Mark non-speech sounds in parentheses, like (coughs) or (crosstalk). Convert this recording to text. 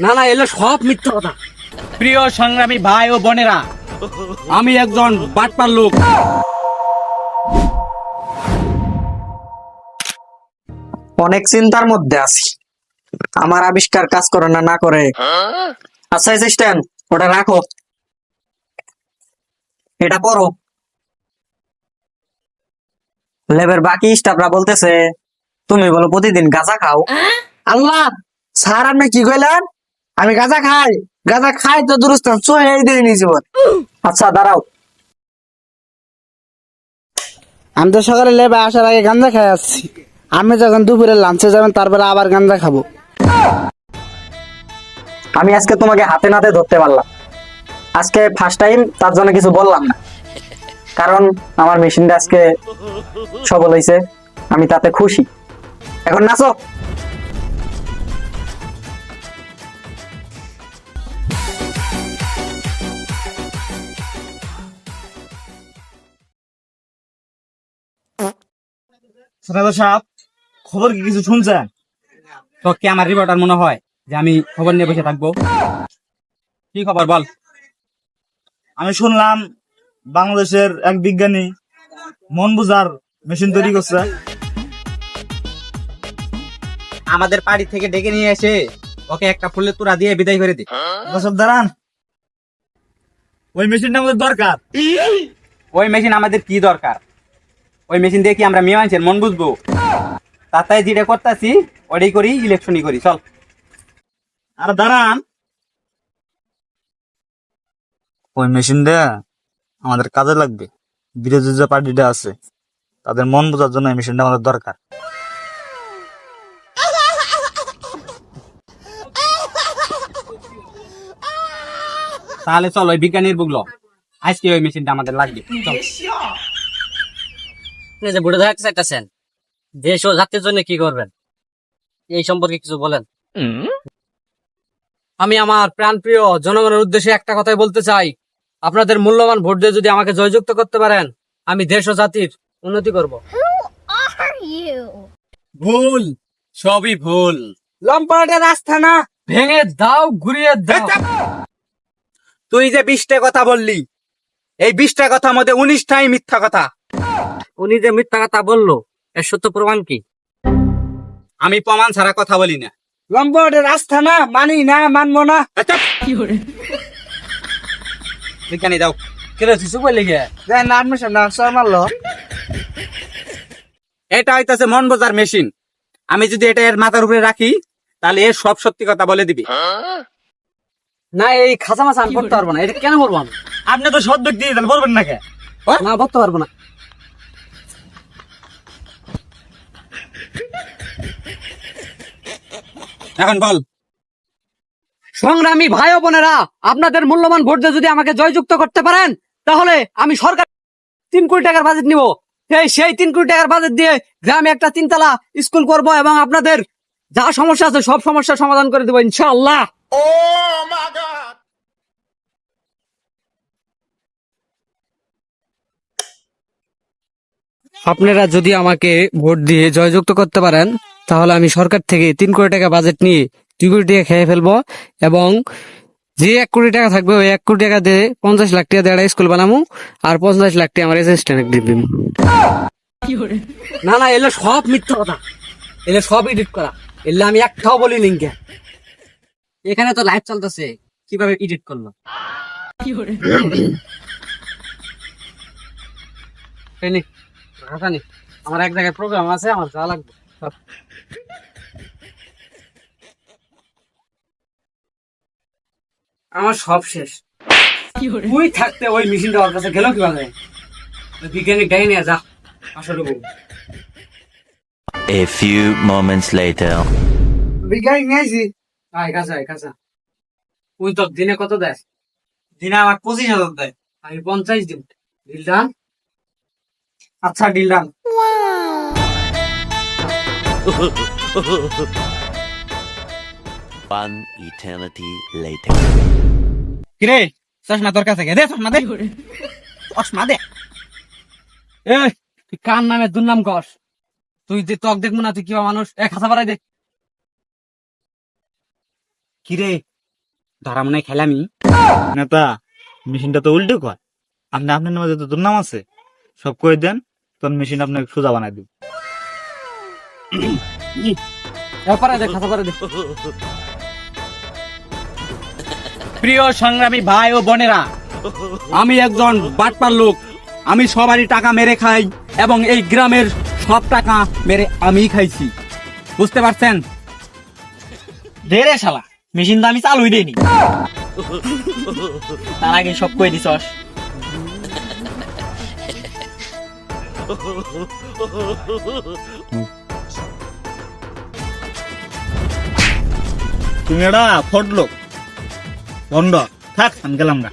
না না এলো সব মিথ্যা কথা। প্রিয় সংগ্রামী ভাই ও বোনেরা আমি একজন বাটপার লোক। অনেক চিন্তার মধ্যে আছি। আমার আবিষ্কার কাজ করে না না করে। আচ্ছা অ্যাসিস্ট্যান্ট ওটা রাখো। এটা পড়ো। লেবের বাকি স্টাফরা বলতেছে তুমি বলো প্রতিদিন গাঁজা খাও। আল্লাহ! স্যার আপনি কি কইলেন? আমি গাঁজা খাই। গাঁজা খাই তো দুরস্ত চোহে দিয়ে নি আচ্ছা দাঁড়াও। আমি তো সকালে লেবে আসার আগে গাঁজা খাই আসছি। আমি যখন দুপুরে লাঞ্চে যাবেন তারপরে আবার গাঁজা খাব। আমি আজকে তোমাকে হাতে নাতে ধরতে পারলাম। আজকে ফার্স্ট টাইম তার জন্য কিছু বললাম না। কারণ আমার মেশিনটা আজকে সবল হয়েছে আমি তাতে খুশি। এখন নাচো। সাহেব খবর কি কিছু শুনছেন? তো কি আমার রিপোর্টার মনে হয় যে আমি খবর নিয়ে বসে থাকব? কি খবর বল? আমি শুনলাম বাংলাদেশের এক বিজ্ঞানী মন বুঝার মেশিন তৈরি করছে। আমাদের বাড়ি থেকে ডেকে নিয়ে এসে ওকে একটা ফুলের তুরা দিয়ে বিদায় করে দি। সব দাঁড়ান। ওই মেশিনটা আমাদের দরকার। ওই মেশিন আমাদের কি দরকার? ওই মেশিন দিয়ে কি আমরা মেয়ে মানুষের মন বুঝব? তাতে যেটা করতেছি ওটাই করি ইলেকশনই করি চল। আর দাঁড়ান। ওই মেশিন মেশিনটা আমাদের কাজে লাগবে। বিরোধী যে পার্টিটা আছে তাদের মন বোঝার জন্য এই মেশিনটা আমাদের দরকার। তাহলে চল ওই বিজ্ঞানীর বুকলো আজকে ওই মেশিনটা আমাদের লাগবে। চল। আপনি যে বুড়ো থাকতে চাইতেছেন দেশ ও জাতির জন্য কি করবেন? এই সম্পর্কে কিছু বলেন। আমি আমার প্রাণপ্রিয় জনগণের উদ্দেশ্যে একটা কথাই বলতে চাই। আপনাদের মূল্যবান ভোট দিয়ে যদি আমাকে জয়যুক্ত করতে পারেন আমি দেশ ও জাতির উন্নতি করব। ভুল সবই ভুল। লম্পাটের রাস্তা না ভেঙে দাও ঘুরিয়ে দাও। তুই যে বিশটা কথা বললি এই বিশটা কথা মধ্যে উনিশটাই মিথ্যা কথা। উনি যে মিথ্যা কথা বলল এর সত্য প্রমাণ কি? আমি প্রমাণ ছাড়া কথা বলি না। লম্পটের রাস্তা না মানি না মানবো না। আচ্ছা। বিজ্ঞানী দাও কেরে কিছু বলে গে দেন না না স্যার মারলো। এটা হইতাছে মন বোঝার মেশিন আমি যদি এটা এর মাথার উপরে রাখি তাহলে এর সব সত্যি কথা বলে দিবি। না এই খাঁচা মাছ আমি করতে পারব না এটা কেন করব আমি? আপনি তো সৎ ব্যক্তি বলবেন না কে? না করতে পারব না। এখন বল। সংগ্রামী ভাই ও বোনেরা আপনাদের মূল্যবান ভোট দিয়ে যদি আমাকে জয়যুক্ত করতে পারেন তাহলে আমি সরকার তিন কোটি টাকার বাজেট নিব। সেই সেই তিন কোটি টাকার বাজেট দিয়ে গ্রামে একটা তিনতলা স্কুল করব এবং আপনাদের যা সমস্যা আছে সব সমস্যার সমাধান করে দেবো ইনশাআল্লাহ। আপনারা যদি আমাকে ভোট দিয়ে জয়যুক্ত করতে পারেন, তাহলে আমি সরকার থেকে তিন কোটি টাকা বাজেট নিয়ে দুই কোটি টাকা খেয়ে ফেলব এবং যে এক কোটি টাকা থাকবে, ওই এক কোটি টাকা দিয়ে পঞ্চাশ লাখ টাকা একটা স্কুল বানাবো আর পঞ্চাশ লাখ টাকা আমার অ্যাসিস্ট্যান্ট দিব। না না এলে সব মিথ্যা কথা। এলে সব এডিট করা। এলে আমি একটাও বলি লিঙ্কে এখানে তো লাইভ চলতেছে। কীভাবে এডিট করল? এই আমার এক জায়গায় প্রোগ্রাম আছে আমার যা লাগবে। সব। আমার সব শেষ। তুই থাকতে ওই মেশিনটা ওর কাছে গেল কীভাবে? ওই বিজ্ঞানী গাই নিয়ে যা আসলে বউ। A few moments later. বিজ্ঞানী নিয়েছি। আয় কাছে আয় কাছে তুই তো দিনে কত দেয়? দিনে আমার পঁচিশ হাজার দেয়। আমি পঞ্চাশ দিন ডিল ডান আচ্ছা deal done One eternity later. কিরে চশমা তোর কাছে দে চশমা দে। চশমা দে। এ তুই কার নামে দুর্নাম কর তুই যে তক দেখব না তুই কিবা মানুষ? এক হাসা বাড়াই দে। কিরে ধরা মনে খেলামি নেতা মেশিনটা তো উল্টো কয় আপনি আপনার নামে যত দুর্নাম আছে সব করে দেন। তোর মেশিন আপনাকে সোজা বানাই দিব। (coughs) প্রিয় সংগ্রামী ভাই ও বোনেরা, আমি একজন বাটপার লোক। আমি সবারই টাকা মেরে খাই এবং এই গ্রামের সব টাকা মেরে আমিই খাইছি। বুঝতে পারছেন? রে শালা মেশিন তো আমি চালুই দেইনি। তার আগে সব কই দিছস? তুমি এটা ফট লোক। বন্ধ থাক আমি গেলাম না